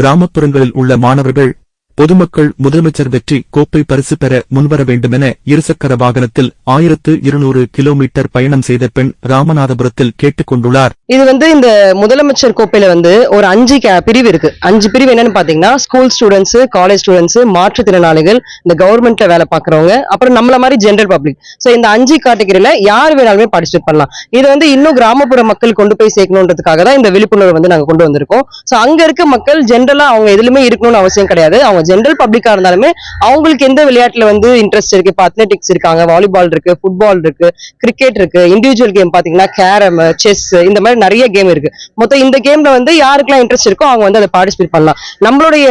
கிராமப்புறங்களில் உள்ள மாணவர்கள் பொதுமக்கள் முதலமைச்சர் வெற்றி கோப்பை பரிசு பெற முன்வர வேண்டுமென இருசக்கர வாகனத்தில் ஆயிரத்து இருநூறு கிலோமீட்டர் பயணம் செய்த பெண் ராமநாதபுரத்தில் கேட்டுக் கொண்டுள்ளார் இது வந்து இந்த முதலமைச்சர் கோப்பையில வந்து ஒரு அஞ்சு கே- பிரிவு இருக்கு. அஞ்சு பிரிவு என்னன்னு பாத்தீங்கன்னா ஸ்கூல் ஸ்டூடெண்ட்ஸ் காலேஜ் ஸ்டூடெண்ட்ஸ் மாற்றுத்திறனாளிகள் இந்த கவர்மெண்ட்ல வேலை பாக்குறவங்க அப்புறம் நம்மள மாதிரி ஜென்ரல் பப்ளிக் சோ இந்த அஞ்சு கேட்டகரியில யார் வேணாலுமே பார்ட்டிசிபேட் பண்ணலாம். இது வந்து இன்னும் கிராமப்புற மக்கள் கொண்டு போய் சேர்க்கணுன்றதுக்காக தான் இந்த விழிப்புணர்வு வந்து நாங்க கொண்டு வந்திருக்கோம். சோ அங்க இருக்க மக்கள் ஜென்ரலா அவங்க எதுலுமே இருக்கணும்னு அவசியம் கிடையாது. அவங்க ஜென்ரல் பப்ளிக்கா இருந்தாலுமே அவங்களுக்கு எந்த விளையாட்டுல வந்து இன்ட்ரெஸ்ட் இருக்கு? இப்போ அத்லெட்டிக்ஸ் இருக்காங்க வாலிபால் இருக்கு ஃபுட்பால் இருக்கு கிரிக்கெட் இருக்கு இண்டிவிஜுவல் கேம் பாத்தீங்கன்னா கேரம் செஸ் இந்த மாதிரி நிறைய கேம் இருக்கு. மொத்தம் இந்த கேம்ல வந்து யாருக்கெல்லாம் இன்ட்ரெஸ்ட் இருக்கோ அவங்க வந்து அதை பார்ட்டிசிபேட் பண்ணலாம். நம்மளுடைய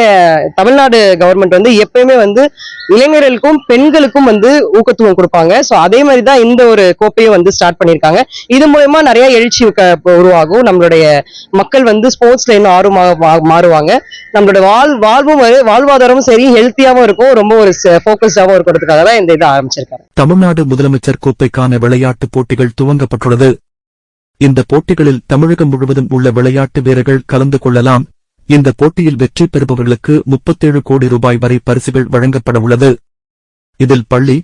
தமிழ்நாடு கவர்மெண்ட் வந்து எப்பயுமே வந்து இளைஞர்களுக்கும் பெண்களுக்கும் வந்து ஊக்கத்துவம் கொடுப்பாங்க. ஸோ அதே மாதிரி தான் இந்த ஒரு கோப்பையும் வந்து ஸ்டார்ட் பண்ணியிருக்காங்க. இது மூலயமா நிறைய எழுச்சி உருவாகும். நம்மளுடைய மக்கள் வந்து ஸ்போர்ட்ஸ்ல இன்னும் ஆர்வமாக மா- மாறுவாங்க. நம்மளோட வாழ் வாழ்வும் வாழ்வாதாரம் வாழ்வாதாரமும் சரி ஹெல்த்தியாவும் இருக்கும் ரொம்ப ஒரு போக்கஸ்டாவும் இருக்கிறதுக்காக தான் இந்த இதை ஆரம்பிச்சிருக்காங்க தமிழ்நாடு முதலமைச்சர் கோப்பைக்கான விளையாட்டு போட்டிகள் துவங்கப்பட்டுள்ளது. இந்த போட்டிகளில் தமிழகம் முழுவதும் உள்ள விளையாட்டு வீரர்கள் கலந்து கொள்ளலாம். இந்த போட்டியில் வெற்றி பெறுபவர்களுக்கு முப்பத்தேழு கோடி ரூபாய் வரை பரிசுகள் வழங்கப்பட உள்ளது. இதில் பள்ளி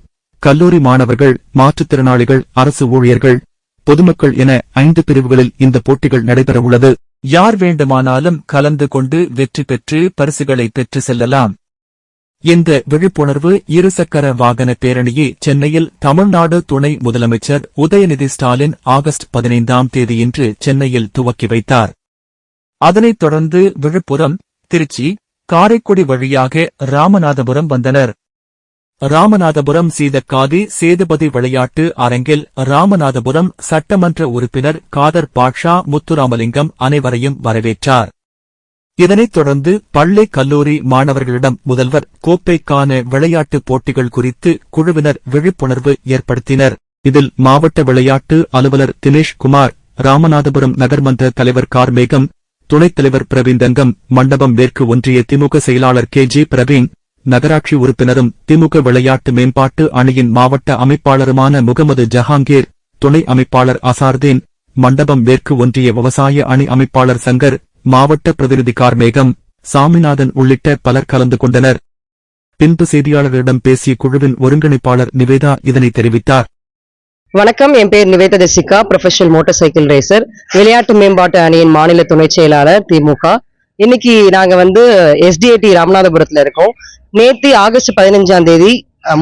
கல்லூரி மாணவர்கள் மாற்றுத்திறனாளிகள் அரசு ஊழியர்கள் பொதுமக்கள் என ஐந்து பிரிவுகளில் இந்த போட்டிகள் நடைபெறவுள்ளது யார் வேண்டுமானாலும் கலந்து கொண்டு வெற்றி பெற்று பரிசுகளை பெற்று செல்லலாம். இந்த விழிப்புணர்வு இருசக்கர வாகன பேரணியை சென்னையில் தமிழ்நாடு துணை முதலமைச்சர் உதயநிதி ஸ்டாலின் ஆகஸ்ட் பதினைந்தாம் தேதியன்று சென்னையில் துவக்கி வைத்தார். அதனைத் தொடர்ந்து விழுப்புரம் திருச்சி காரைக்குடி வழியாக ராமநாதபுரம் வந்தனர். ராமநாதபுரம் சீதக்காதி சேதுபதி விளையாட்டு அரங்கில் ராமநாதபுரம் சட்டமன்ற உறுப்பினர் காதர் பாட்ஷா முத்துராமலிங்கம் அனைவரையும் வரவேற்றார். இதனைத் தொடர்ந்து பள்ளி கல்லூரி மாணவர்களிடம் முதல்வர் கோப்பைக்கான விளையாட்டுப் போட்டிகள் குறித்து குழுவினர் விழிப்புணர்வு ஏற்படுத்தினர். இதில் மாவட்ட விளையாட்டு அலுவலர் தினேஷ் குமார் ராமநாதபுரம் நகர்மன்ற தலைவர் கார்மேகம் துணைத் தலைவர் பிரவீந்தங்கம் மண்டபம் மேற்கு ஒன்றிய திமுக செயலாளர் கே ஜி பிரவீன் நகராட்சி உறுப்பினரும் திமுக விளையாட்டு மேம்பாட்டு அணியின் மாவட்ட அமைப்பாளருமான முகமது ஜஹாங்கீர் துணை அமைப்பாளர் அசார்தீன் மண்டபம் மேற்கு ஒன்றிய விவசாய அணி அமைப்பாளர் சங்கர் மாவட்ட பிரதிநிதி கார்மேகம் சாமிநாதன் உள்ளிட்ட பலர் கலந்து கொண்டனர். பின்பு செய்தியாளர்களிடம் பேசிய குழுவின் ஒருங்கிணைப்பாளர் நிவேதா இதனை தெரிவித்தார். வணக்கம் என் பேர் Nivetha Dasika professional motorcycle racer விளையாட்டு மேம்பாட்டு அணியின் மாநில துணை செயலாளர் திமுக. இன்னைக்கு நாங்க வந்து எஸ்டிஏடி ராமநாதபுரத்துல இருக்கோம். நேத்து ஆகஸ்ட் பதினஞ்சாம் தேதி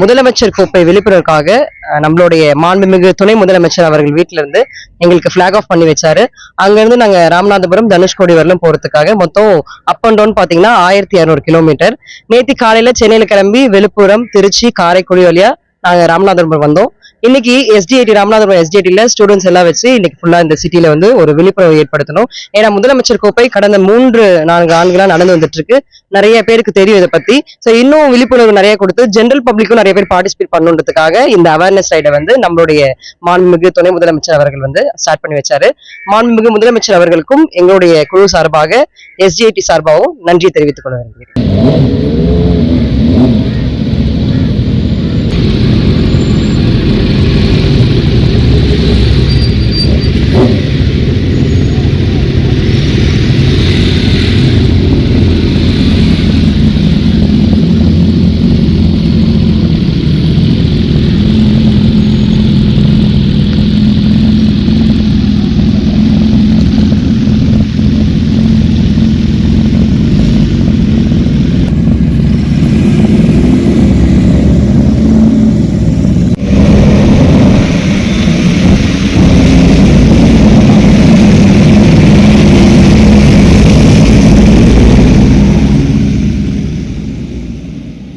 முதலமைச்சர் கோப்பை விழிப்புணர்வுக்காக நம்மளுடைய மாண்புமிகு துணை முதலமைச்சர் அவர்கள் வீட்ல இருந்து எங்களுக்கு பிளாக் ஆஃப் பண்ணி வச்சாரு. அங்க இருந்து நாங்க ராமநாதபுரம் தனுஷ்கோடி வரலும் போறதுக்காக மொத்தம் அப் அண்ட் டவுன் பாத்தீங்கன்னா ஆயிரத்தி இரநூறு கிலோமீட்டர் நேத்து காலையில சென்னையில கிளம்பி விழுப்புரம் திருச்சி காரைக்குடி வழியா நாங்க ராமநாதபுரம் வந்தோம். இன்னைக்கு எஸ்டிஐடி ராமநாதபுரம் எஸ்டிஐடியில் ஸ்டூடெண்ட்ஸ் எல்லாம் வச்சு இன்னைக்கு ஃபுல்லாக இந்த சிட்டியில் வந்து ஒரு விழிப்புணர்வு ஏற்படுத்தணும். ஏன்னா முதலமைச்சர் கோப்பை கடந்த மூன்று நான்கு ஆண்டுகளாக நடந்து வந்துட்டு இருக்கு நிறைய பேருக்கு தெரியும் இதை பற்றி ஸோ இன்னும் விழிப்புணர்வு நிறைய கொடுத்து ஜென்ரல் பப்ளிக்கும் நிறைய பேர் பார்ட்டிசிபேட் பண்ணுன்றதுக்காக இந்த அவேர்னஸ் ரைடை வந்து நம்மளுடைய மாண்புமிகு துணை முதலமைச்சர் அவர்கள் வந்து ஸ்டார்ட் பண்ணி வச்சாரு. மாண்புமிகு முதலமைச்சர் அவர்களுக்கும் எங்களுடைய குழு சார்பாக எஸ்டிஐடி சார்பாகவும் நன்றியை தெரிவித்துக் கொள்ள விரும்புகிறேன்.